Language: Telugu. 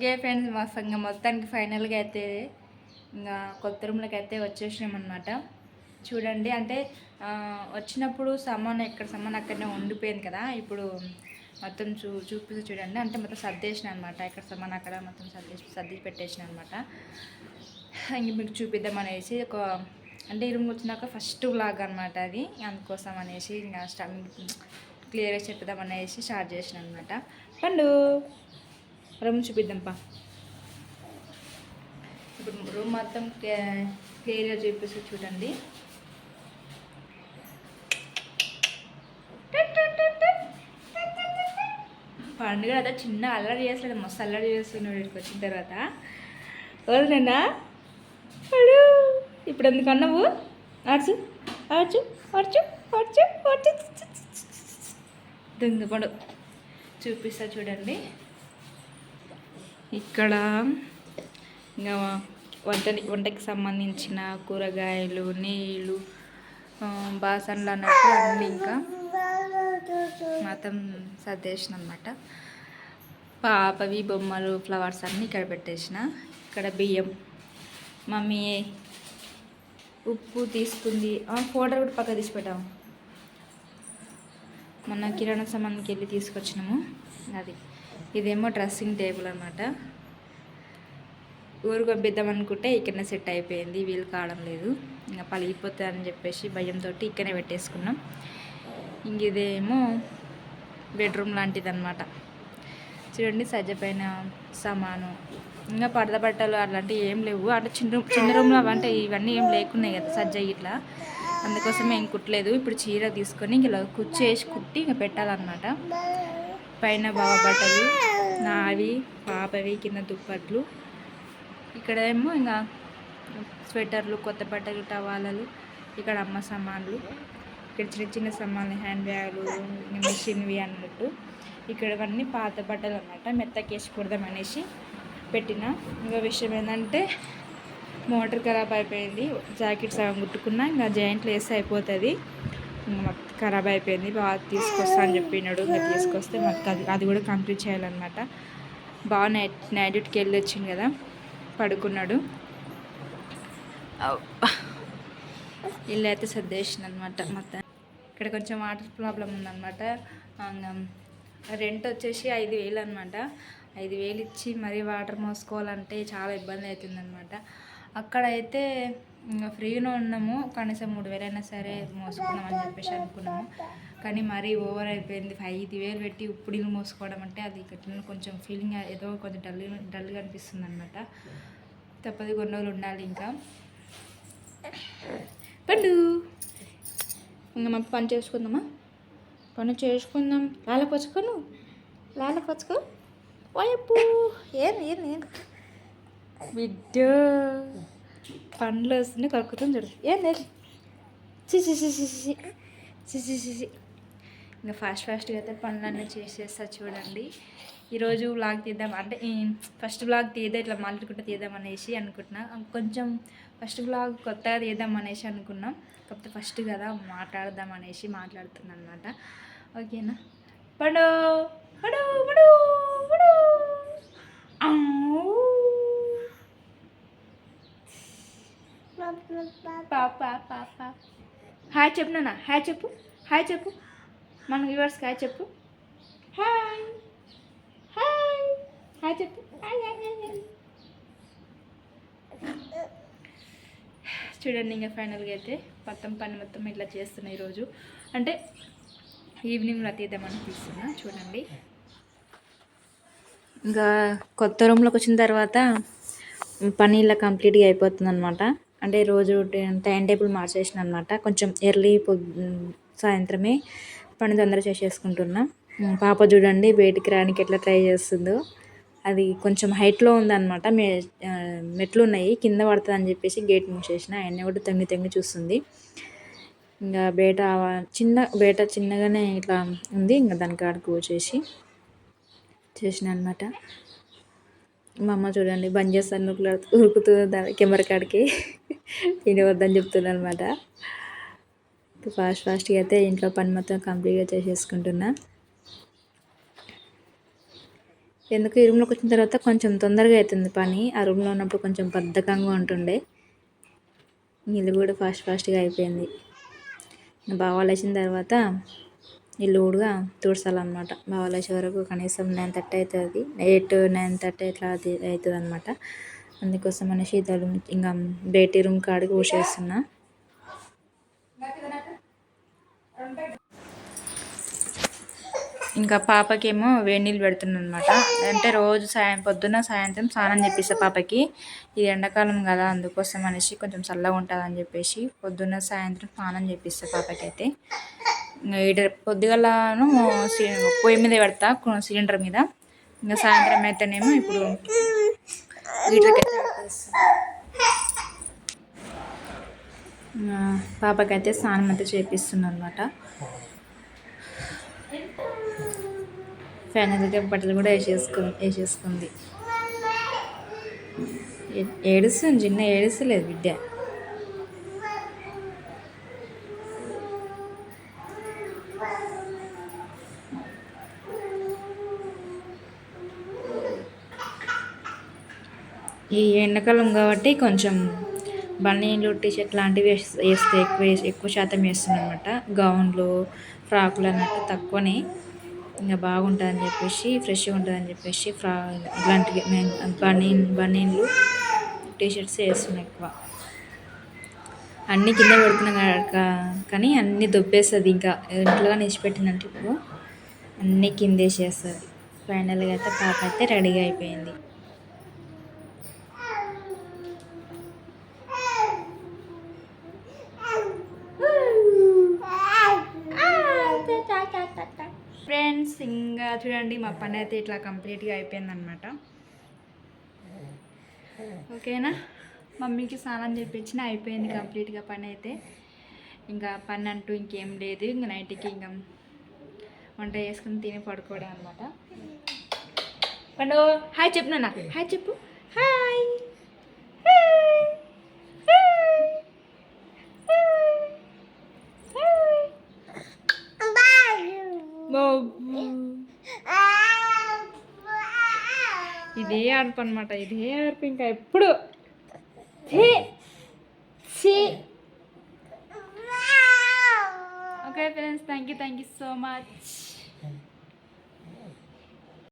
ఓకే ఫ్రెండ్స్ మా ఇంకా మొత్తానికి ఫైనల్గా అయితే ఇంకా కొత్త రూమ్లోకి అయితే వచ్చేసినమనమాట చూడండి అంటే వచ్చినప్పుడు సమాన్ ఎక్కడ సమాన్ అక్కడనే ఉండిపోయింది కదా. ఇప్పుడు మొత్తం చూ చూపిస్తే చూడండి. అంటే మొత్తం సర్దేసిన అనమాట ఇక్కడ సమ్మన్ అక్కడ మొత్తం సర్దేసి సర్ది పెట్టేసిన అనమాట ఇంక మీకు చూపిద్దాం అనేసి ఒక అంటే ఈ రూమ్ వచ్చినాక ఫస్ట్ వ్లాగ్ అనమాట అది. అందుకోసం అనేసి ఇంకా స్టార్ట్ క్లియర్గా చెప్దాం అనేసి స్టార్ట్ చేసిన అనమాట పండు! రూమ్ చూపిద్దాంపా. ఇప్పుడు రూమ్ మొత్తం క్లియర్గా చూపిస్తూ చూడండి. పండుగ కదా చిన్న అల్లరి చేస్తాడు మస్తు అల్లరి చేస్తున్నాడు ఇక్కడికి వచ్చిన తర్వాత. వదిలేనా అడు ఇప్పుడు ఎందుకు అన్నావు? ఆడ్చు ఆడ్చు ఆడ్చు ఆడ్చు ఆడ్చు దొంగ చూపిస్తా చూడండి. ఇక్కడ ఇంకా వంటని వంటకి సంబంధించిన కూరగాయలు నీళ్ళు బాసన్లు అన్నట్టు అన్నీ ఇంకా మొత్తం సర్దేసిన అనమాట పాపవి బొమ్మలు ఫ్లవర్స్ అన్నీ ఇక్కడ పెట్టేసిన. ఇక్కడ బియ్యం. మమ్మీ ఉప్పు తీసుకుంది. పౌడర్ కూడా పక్క తీసి పెట్టాము. మొన్న కిరాణా సామాన్కి వెళ్ళి తీసుకొచ్చినాము. అది. ఇదేమో డ్రెస్సింగ్ టేబుల్ అనమాట ఊరు పంపిద్దాం అనుకుంటే ఇక్కడనే సెట్ అయిపోయింది వీలు కావడం లేదు. ఇంకా పలిగిపోతుంది అని చెప్పేసి భయంతో ఇక్కడనే పెట్టేసుకున్నాం. ఇంక ఇదేమో బెడ్రూమ్ లాంటిది అనమాట చూడండి సజ్జపైన సామాను. ఇంకా పడద బట్టలు అలాంటివి ఏం లేవు. అంటే చిన్న చిన్న రూమ్లో అంటే ఇవన్నీ ఏం లేకున్నాయి కదా సజ్జ ఇట్లా అందుకోసమే ఏం కుట్టలేదు. ఇప్పుడు చీర తీసుకొని ఇంక ఇలా వేసి కుట్టి ఇంకా పెట్టాలన్నమాట. పైన బావ బట్టలు నావి పాపవి కింద దుప్పట్లు. ఇక్కడ ఏమో ఇంకా స్వెటర్లు కొత్త బట్టలు టవాలలు ఇక్కడ అమ్మ సామాన్లు. ఇక్కడ చిన్న చిన్న సామాన్లు హ్యాండ్ బ్యాగులు మిషన్వి అన్నట్టు. ఇక్కడవన్నీ పాత బట్టలు అన్నమాట. మెత్తకేసి అనేసి పెట్టిన. ఇంకా విషయం ఏంటంటే మోటార్ ఖరాబ్ అయిపోయింది. జాకెట్ సగం కుట్టుకున్నా ఇంకా జాయింట్లు వేస్తే అయిపోతుంది. మొత్తం ఖరాబ్ అయిపోయింది బాగా తీసుకొస్తా అని చెప్పినాడు. ఇంకా తీసుకొస్తే మాకు అది అది కూడా కంప్లీట్ చేయాలన్నమాట. బాగా నైట్ నైట్ డ్యూటీకి వెళ్ళి వచ్చింది కదా పడుకున్నాడు. ఇల్లు అయితే సర్దేసిన అనమాట మొత్తం ఇక్కడ కొంచెం వాటర్ ప్రాబ్లం ఉందన్నమాట. రెంట్ వచ్చేసి ఐదు వేలు అనమాట ఐదు వేలు ఇచ్చి మరీ వాటర్ మోసుకోవాలంటే చాలా ఇబ్బంది అవుతుందన్నమాట అక్కడైతే ఇంకా ఫ్రీగా ఉన్నాము. కనీసం మూడు వేలైనా సరే మోసుకుందాం అని చెప్పేసి అనుకున్నాము. కానీ మరీ ఓవర్ అయిపోయింది. ఐదు వేలు పెట్టి ఇప్పుడు ఇల్లు మోసుకోవడం అంటే అది ఇక్కడ కొంచెం ఫీలింగ్ ఏదో కొంచెం డల్ డల్గా అనిపిస్తుంది అనమాట తప్పది కొన్ని రోజులు ఉండాలి ఇంకా. పండు! ఇంకా మనం పని చేసుకుందామా? పని చేసుకుందాం. లాలపచ్చుకోను లాల పచ్చుకో ఏం ఏం ఏం? బిడ్డ. పండ్లు వస్తున్నాయి కలుకుతుంది చూడు. ఏం లేదు చిసి చిసి చిసి చిసి చిసి ఇంకా ఫాస్ట్ ఫాస్ట్గా అయితే పనులన్నీ చేసేస్తా చూడండి. ఈరోజు వ్లాగ్ తీద్దాం. అంటే ఫస్ట్ వ్లాగ్ తీద్దాం ఇట్లా మాట్లాడుకుంటూ తీద్దాం అనేసి అనుకుంటున్నా. కొంచెం ఫస్ట్ వ్లాగ్ కొత్తగా తీద్దాం అనేసి అనుకున్నాం. కాకపోతే ఫస్ట్ కదా మాట్లాడదాం అనేసి మాట్లాడుతున్నాను అనమాట ఓకేనా? పడు పడు పడు. హాయ్ చెప్పు నాన్న హాయ్ చెప్పు హాయ్ చెప్పు. మన వ్యూవర్స్కి హాయ్ చెప్పు. హాయ్. హాయ్. హాయ్ చెప్పు. చూడండి ఇంకా ఫైనల్గా అయితే మొత్తం పని మొత్తం ఇట్లా చేస్తున్నా ఈరోజు. అంటే ఈవినింగ్లో తీద్దామని తీస్తున్నా చూడండి. ఇంకా కొత్త రూమ్లోకి వచ్చిన తర్వాత పని ఇలా కంప్లీట్గా అయిపోతుంది అనమాట అంటే రోజు టైం టేబుల్ మార్చేసిన అనమాట కొంచెం ఎర్లీ సాయంత్రమే పని తొందరగా చేసేసుకుంటున్నా. పాప చూడండి బయటికి రానికి ఎట్లా ట్రై చేస్తుందో. అది కొంచెం హైట్లో ఉందన్నమాట. మే మెట్లు ఉన్నాయి. కింద పడుతుంది అని చెప్పేసి గేట్ మూసేసిన. ఆయన కూడా తొంగి తొంగి చూస్తుంది. ఇంకా బేట చిన్న బేట చిన్నగానే ఇట్లా ఉంది. ఇంకా దానికి ఆడుకు వచ్చేసి చేసిన అనమాట మా అమ్మ చూడండి బంద్ చేస్తాను ఉరుకుతుంది దాని కెమెరా కాడికి తినవద్దని చెప్తున్నా అనమాట ఫాస్ట్ ఫాస్ట్గా అయితే ఇంట్లో పని మొత్తం కంప్లీట్గా చేసేసుకుంటున్నా. ఎందుకు? ఈ రూమ్లోకి వచ్చిన తర్వాత కొంచెం తొందరగా అవుతుంది పని. ఆ రూమ్లో ఉన్నప్పుడు కొంచెం బద్ధకంగా ఉంటుండే. ఇల్లు కూడా ఫాస్ట్ ఫాస్ట్గా అయిపోయింది. బాగా లేచిన తర్వాత ఇల్లు కూడా తుడసాలన్నమాట బాగా లేచే వరకు కనీసం నైన్ థర్టీ అవుతుంది ఎయిట్ నైన్ థర్టీ ఇట్లా అవుతుంది అనమాట అందుకోసం అనేసి ఇద్దరు ఇంకా బేటీ రూమ్ కాడికి ఊసేస్తున్నా. ఇంకా పాపకేమో వేడి నీళ్ళు పెడుతున్నాను అనమాట అంటే రోజు సాయం పొద్దున్న సాయంత్రం స్నానం చేపిస్తా పాపకి. ఇది ఎండాకాలం కదా అందుకోసం అనేసి కొంచెం చల్లగా ఉంటుంది అని చెప్పేసి పొద్దున్న సాయంత్రం స్నానం చేపిస్తా పాపకి అయితే పొద్దుగలను పొయ్యి మీద పెడతా సిలిండర్ మీద. ఇంకా సాయంత్రం అయితేనేమో ఇప్పుడు హీటర్కి అయితే పాపకైతే స్నానం అయితే చేపిస్తున్నా అనమాట అయితే బట్టలు కూడా వేసేసుకు వేసేసుకుంది. ఏడుస్తుంది చిన్న ఏడుస్తలేదు బిడ్డ. ఈ ఎండాకాలం కాబట్టి కొంచెం బనీన్లు టీషర్ట్ లాంటివి వేస్తే ఎక్కువ వేసి- ఎక్కువ శాతం వేస్తున్నాను అనమాట గౌన్లు ఫ్రాకులు అన్నట్టు తక్కువనే. ఇంకా బాగుంటుందని చెప్పేసి ఫ్రెష్గా ఉంటుందని చెప్పేసి ఫ్రా ఇలాంటివి బనీన్ బనీన్లు టీషర్ట్స్ వేస్తున్నాం ఎక్కువ. అన్నీ కింద పెడుతున్నాం కానీ అన్నీ దొబ్బేస్తుంది ఇంకా. ఇంట్లో కానీ ఇప్పుడు అన్నీ కిందేసేస్తుంది. ఫైనల్గా అయితే పాప అయితే రెడీగా అయిపోయింది. ఫ్రెండ్స్ ఇంకా చూడండి మా పని అయితే ఇట్లా కంప్లీట్గా అయిపోయిందనమాట ఓకేనా? మమ్మీకి స్నానం చేయించిన అయిపోయింది కంప్లీట్గా పని అయితే. ఇంకా పని అంటూ ఇంకేం లేదు ఇంకా నైట్కి ఇంకా వంట చేసుకుని తిని పడుకోవడం అనమాట పండు హాయ్ చెప్పు నాన్న. హాయ్ చెప్పు. ఇదే ఆర్పు అనమాట ఇదే ఆర్పు ఇంకా ఎప్పుడు. Okay friends thank you thank you so much